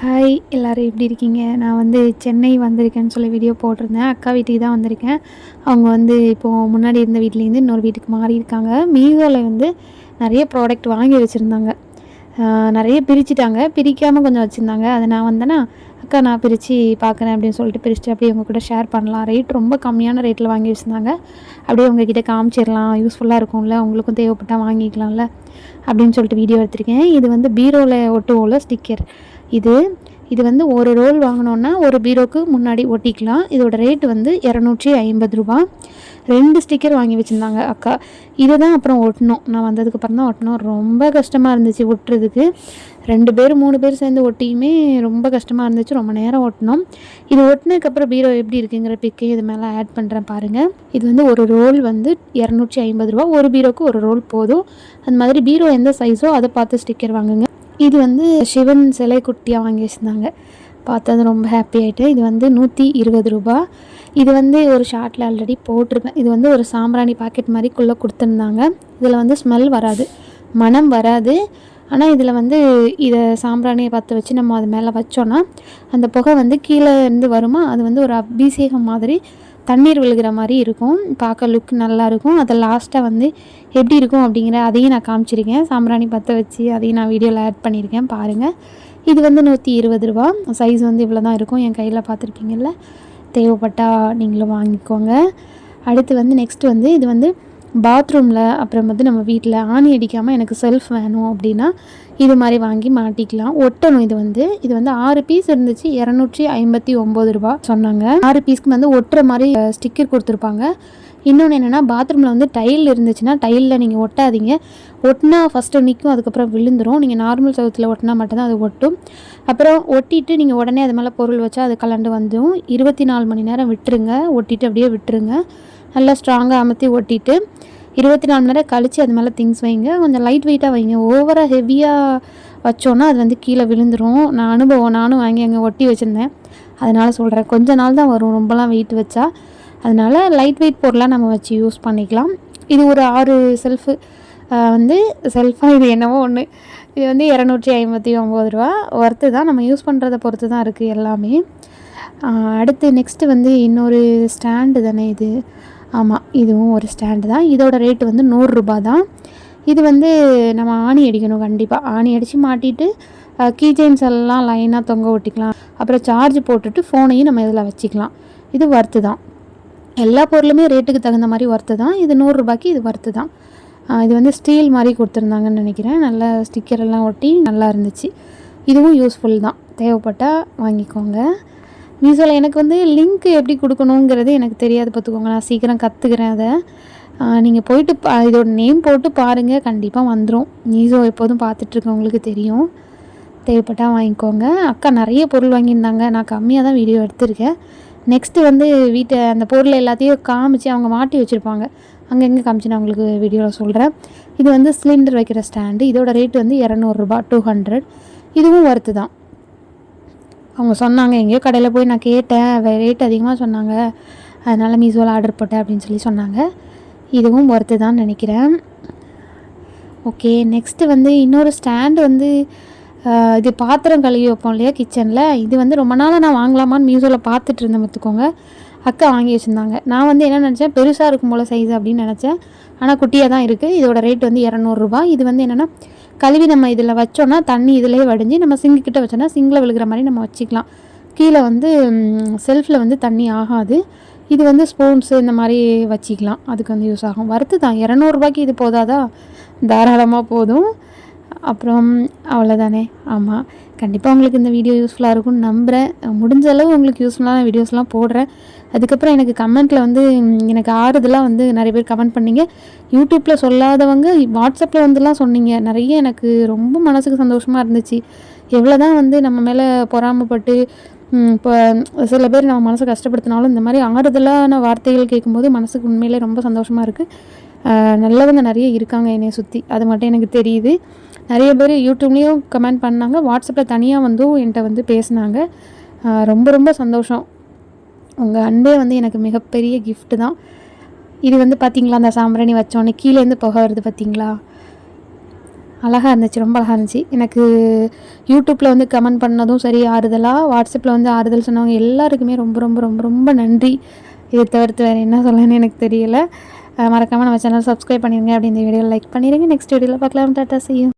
Hi எல்லோரும் எப்படி இருக்கீங்க? நான் வந்து சென்னை வந்திருக்கேன்னு சொல்லி வீடியோ போட்டிருந்தேன். அக்கா வீட்டுக்கு தான் வந்திருக்கேன். அவங்க வந்து இப்போது முன்னாடி இருந்த வீட்லேருந்து இன்னொரு வீட்டுக்கு மாறி இருக்காங்க. வந்து நிறைய ப்ராடக்ட் வாங்கி வச்சுருந்தாங்க. நிறைய பிரிச்சுட்டாங்க. பிரிக்காமல் கொஞ்சம் வச்சுருந்தாங்க. அதை நான் வந்தேன்னா அக்கா நான் பிரித்து பார்க்குறேன் அப்படின்னு சொல்லிட்டு பிரிச்சுட்டு அப்படியே உங்கள் கூட ஷேர் பண்ணலாம். ரேட் ரொம்ப கம்மியான ரேட்டில் வாங்கி வச்சுருந்தாங்க. அப்படியே உங்ககிட்ட காமிச்சிடலாம். யூஸ்ஃபுல்லாக இருக்கும்ல. உங்களுக்கும் தேவைப்பட்டால் வாங்கிக்கலாம்ல. அப்படின்னு சொல்லிட்டு வீடியோ எடுத்திருக்கேன். இது வந்து பீரோவில் ஒட்டுவோல ஸ்டிக்கர் இது இது வந்து ஒரு ரோல் வாங்கினோன்னா ஒரு பீரோக்கு முன்னாடி ஒட்டிக்கலாம். இதோட ரேட் வந்து இரநூற்றி ஐம்பது ரூபா. ரெண்டு ஸ்டிக்கர் வாங்கி வச்சுருந்தாங்க அக்கா. இதை தான் அப்புறம் ஒட்டணும். நான் வந்ததுக்கப்புறம் தான் ஒட்டணும். ரொம்ப கஷ்டமாக இருந்துச்சு ஒட்டுறதுக்கு. ரெண்டு பேர் மூணு பேர் சேர்ந்து ஒட்டியுமே ரொம்ப கஷ்டமாக இருந்துச்சு. ரொம்ப நேரம் ஒட்டினோம் இது ஒட்டினதுக்கப்புறம் பீரோ எப்படி இருக்குங்கிற பிக்கையும் இது மேலே ஆட் பண்ணுறேன் பாருங்கள் இது வந்து ஒரு ரோல் வந்து இரநூற்றி ஐம்பது ரூபா. ஒரு பீரோக்கு ஒரு ரோல் போதும். அந்த மாதிரி பீரோ எந்த சைஸோ அதை பார்த்து ஸ்டிக்கர் வாங்குங்க. இது வந்து சிவன் சிலை குட்டியாக வாங்கி வச்சுருந்தாங்க. பார்த்தது ரொம்ப ஹாப்பி ஆகிட்டு இது வந்து நூற்றி இருபது ரூபா. இது வந்து ஒரு ஷார்ட்டில் ஆல்ரெடி போட்டிருப்பேன் இது வந்து ஒரு சாம்பிராணி பாக்கெட் மாதிரிக்குள்ளே கொடுத்துருந்தாங்க. இதில் வந்து ஸ்மெல் வராது. மனம் வராது. ஆனால் இதில் வந்து இதை சாம்பிராணியை பற்ற வச்சு நம்ம அது மேலே வச்சோன்னா அந்த புகை வந்து கீழே இருந்து வருமா? அது வந்து ஒரு அபிஷேகம் மாதிரி தண்ணீர் விழுகிற மாதிரி இருக்கும். பார்க்க லுக் நல்லாயிருக்கும் அதை லாஸ்ட்டாக வந்து எப்படி இருக்கும் அப்படிங்கிற அதையும் நான் காமிச்சிருக்கேன். சாம்பிராணி பற்ற வச்சு அதையும் நான் வீடியோவில் ஆட் பண்ணியிருக்கேன் பாருங்கள் இது வந்து நூற்றி இருபது ரூபா. சைஸ் வந்து இவ்வளோ தான் இருக்கும். என் கையில் பார்த்துருக்கீங்கல்ல. தேவைப்பட்டால் நீங்களும் வாங்கிக்கோங்க. அடுத்து வந்து நெக்ஸ்ட்டு வந்து இது வந்து பாத்ரூமில் அப்புறம் வந்து நம்ம வீட்டில் ஆணி அடிக்காமல் எனக்கு செல்ஃப் வேணும் அப்படின்னா இது மாதிரி வாங்கி மாட்டிக்கலாம். ஒட்டணும் இது வந்து. இது வந்து ஆறு பீஸ் இருந்துச்சு. இரநூற்றி ஐம்பத்தி ஒம்பது ரூபா சொன்னாங்க. ஆறு பீஸ்க்கு வந்து ஒட்டுற மாதிரி ஸ்டிக்கர் கொடுத்துருப்பாங்க. இன்னொன்று என்னென்னா பாத்ரூமில் வந்து டைல் இருந்துச்சுன்னா டைலில் நீங்கள் ஒட்டாதீங்க. ஒட்டினா ஃபஸ்ட்டு நிற்கும் அதுக்கப்புறம் விழுந்துடும் நீங்கள் நார்மல் சவுத்தில் ஒட்டினா மட்டும்தான் அது ஒட்டும். அப்புறம் ஒட்டிட்டு நீங்கள் உடனே அது மேலே பொருள் வச்சா அது கலண்டு வந்துடும் இருபத்தி நாலு மணி நேரம் விட்டுருங்க. ஒட்டிட்டு அப்படியே விட்டுருங்க. நல்லா ஸ்ட்ராங்காக அமர்த்தி ஒட்டிட்டு இருபத்தி நாலு மணி நேரம் கழித்து அது மேலே திங்ஸ் வைங்க. கொஞ்சம் லைட் வெயிட்டாக வைங்க. ஓவராக ஹெவியாக வச்சோன்னா அது வந்து கீழே விழுந்துடும் நான் அனுபவம் நானும் வாங்கி அங்கே ஒட்டி வச்சுருந்தேன். அதனால் சொல்கிறேன் கொஞ்ச நாள் தான் வரும். ரொம்பலாம் வெயிட் வச்சா. அதனால் லைட் வெயிட் பொருளாக நம்ம வச்சு யூஸ் பண்ணிக்கலாம். இது ஒரு ஆறு செல்ஃபு வந்து செல்ஃபாக இது என்னவோ ஒன்று இது வந்து இரநூற்றி ஐம்பத்தி ஒம்பது ரூபா. ஒர்த்து தான். நம்ம யூஸ் பண்ணுறத பொறுத்து தான் இருக்குது எல்லாமே. அடுத்து நெக்ஸ்ட்டு வந்து இன்னொரு ஸ்டாண்டு தானே இது. ஆமாம் இதுவும் ஒரு ஸ்டாண்டு தான். இதோட ரேட்டு வந்து நூறுரூபா தான். இது வந்து நம்ம ஆணி அடிக்கணும் கண்டிப்பாக ஆணி அடித்து மாட்டிட்டு கீ செயின்ஸ் எல்லாம் லைனாக தொங்க ஒட்டிக்கலாம் அப்புறம் சார்ஜ் போட்டுட்டு ஃபோனையும் நம்ம இதில் வச்சுக்கலாம். இது ஒர்த்து தான். எல்லா பொருளுமே ரேட்டுக்கு தகுந்த மாதிரி ஒர்த்து தான். இது நூறுரூபாய்க்கு இது ஒர்த்து தான். இது வந்து ஸ்டீல் மாதிரி கொடுத்துருந்தாங்கன்னு நினைக்கிறேன். நல்ல ஸ்டிக்கர் எல்லாம் ஒட்டி நல்லா இருந்துச்சு. இதுவும் யூஸ்ஃபுல் தான். தேவைப்பட்டால் வாங்கிக்கோங்க. மீஷோவில் எனக்கு வந்து லிங்க் எப்படி கொடுக்கணுங்கிறது எனக்கு தெரியாது பார்த்துக்கோங்க. நான் சீக்கிரம் கற்றுக்கிறேன் அதை. நீங்கள் போயிட்டு பா இதோட நேம் போட்டு பாருங்கள் கண்டிப்பாக வந்துடும் மீஷோ எப்போதும் பார்த்துட்ருக்கவங்களுக்கு தெரியும். தேவைப்பட்டால் வாங்கிக்கோங்க. அக்கா நிறைய பொருள் வாங்கியிருந்தாங்க. நான் கம்மியாக தான் வீடியோ எடுத்திருக்கேன். நெக்ஸ்ட்டு வந்து வீட்டை அந்த பொருள் எல்லாத்தையும் காமிச்சு அவங்க மாட்டி வச்சுருப்பாங்க. அங்கங்கே காமிச்சு நான் உங்களுக்கு வீடியோவில் சொல்கிறேன் இது வந்து சிலிண்டர் வைக்கிற ஸ்டாண்டு இதோட ரேட் வந்து இரநூறுபா டூ ஹண்ட்ரட் இதுவும் ஒர்த்து தான். அவங்க சொன்னாங்க எங்கேயோ கடையில் போய் நான் கேட்டேன் ரேட் அதிகமாக சொன்னாங்க. அதனால் மீஷோவில் ஆர்டர் போட்டேன் அப்படின்னு சொல்லி சொன்னாங்க. இதுவும் ஒர்த்து தான் நினைக்கிறேன். ஓகே நெக்ஸ்ட்டு வந்து இன்னொரு ஸ்டாண்டு வந்து இது பாத்திரம் கழுவி வைப்போம் இல்லையா கிச்சனில் இது வந்து ரொம்ப நாளாக நான் வாங்கலாமான்னு மீஷோவில் பார்த்துட்டு இருந்தேன் பார்த்துக்கோங்க. அக்கா வாங்கி வச்சுருந்தாங்க. நான் வந்து என்ன நினச்சேன் பெருசாக இருக்கும் போல் சைஸ் அப்படின்னு நினச்சேன். ஆனால் குட்டியாக தான் இருக்குது இதோட ரேட் வந்து இரநூறுபா இது வந்து என்னென்னா கழுவி நம்ம இதில் வச்சோன்னா தண்ணி இதிலே வடிஞ்சு நம்ம சிங்கு கிட்ட வச்சோன்னா சிங்கில் விழுகிற மாதிரி நம்ம வச்சுக்கலாம். கீழே வந்து செல்ஃபில் வந்து தண்ணி ஆகாது. இது வந்து ஸ்பூன்ஸு இந்த மாதிரி வச்சுக்கலாம். அதுக்கு வந்து யூஸ் ஆகும். வறுத்து தான். இரநூறுபாய்க்கு இது போதாதா? தாராளமாக போதும். அப்புறம் அவ்வளோதானே ஆமாம் கண்டிப்பாக உங்களுக்கு இந்த வீடியோ யூஸ்ஃபுல்லாக இருக்கும்னு நம்புகிறேன் முடிஞ்ச அளவு உங்களுக்கு யூஸ்ஃபுல்லான வீடியோஸ்லாம் போடுறேன். அதுக்கப்புறம் எனக்கு கமெண்ட்டில் வந்து எனக்கு ஆறுதலாக வந்து நிறைய பேர் கமெண்ட் பண்ணிங்க. யூடியூப்பில் சொல்லாதவங்க வாட்ஸ்அப்பில் வந்துலாம் சொன்னீங்க. நிறைய எனக்கு ரொம்ப மனசுக்கு சந்தோஷமாக இருந்துச்சு. எவ்வளோ தான் வந்து நம்ம மேலே பொறாமப்பட்டு இப்போ சில பேர் நம்ம மனசை கஷ்டப்படுத்தினாலும் இந்த மாதிரி ஆறுதலான வார்த்தைகள் கேட்கும்போது மனசுக்கு உண்மையிலே ரொம்ப சந்தோஷமாக இருக்குது நல்லவங்க நிறைய இருக்காங்க என்னை சுற்றி அது மட்டும் எனக்கு தெரியுது. நிறைய பேர் யூடியூப்லேயும் கமெண்ட் பண்ணாங்க. வாட்ஸ்அப்பில் தனியாக வந்தும் என்கிட்ட வந்து பேசினாங்க. ரொம்ப ரொம்ப சந்தோஷம். உங்கள் அன்பே வந்து எனக்கு மிகப்பெரிய கிஃப்ட்டு தான். இது வந்து பார்த்திங்களா அந்த சாம்பிராணி வச்சோன்னே கீழேருந்து புகை வருது பார்த்திங்களா அழகாக இருந்துச்சு ரொம்ப அழகாக இருந்துச்சு. எனக்கு யூடியூப்பில் வந்து கமெண்ட் பண்ணதும் சரி ஆறுதலாக வாட்ஸ்அப்பில் வந்து ஆறுதல் சொன்னவங்க எல்லாருக்குமே ரொம்ப ரொம்ப ரொம்ப ரொம்ப நன்றி. இதை தவிர்த்து வேறு என்ன சொல்லணும்னு எனக்கு தெரியலை. மறக்காமல் நம்ம சேனல் சப்ஸ்கிரைப் பண்ணிடுங்க அப்படி இந்த வீடியோ லைக் பண்ணிடுங்க நெக்ஸ்ட் வீடியோவில் பார்க்கலாம். டாட்டா செய்யும்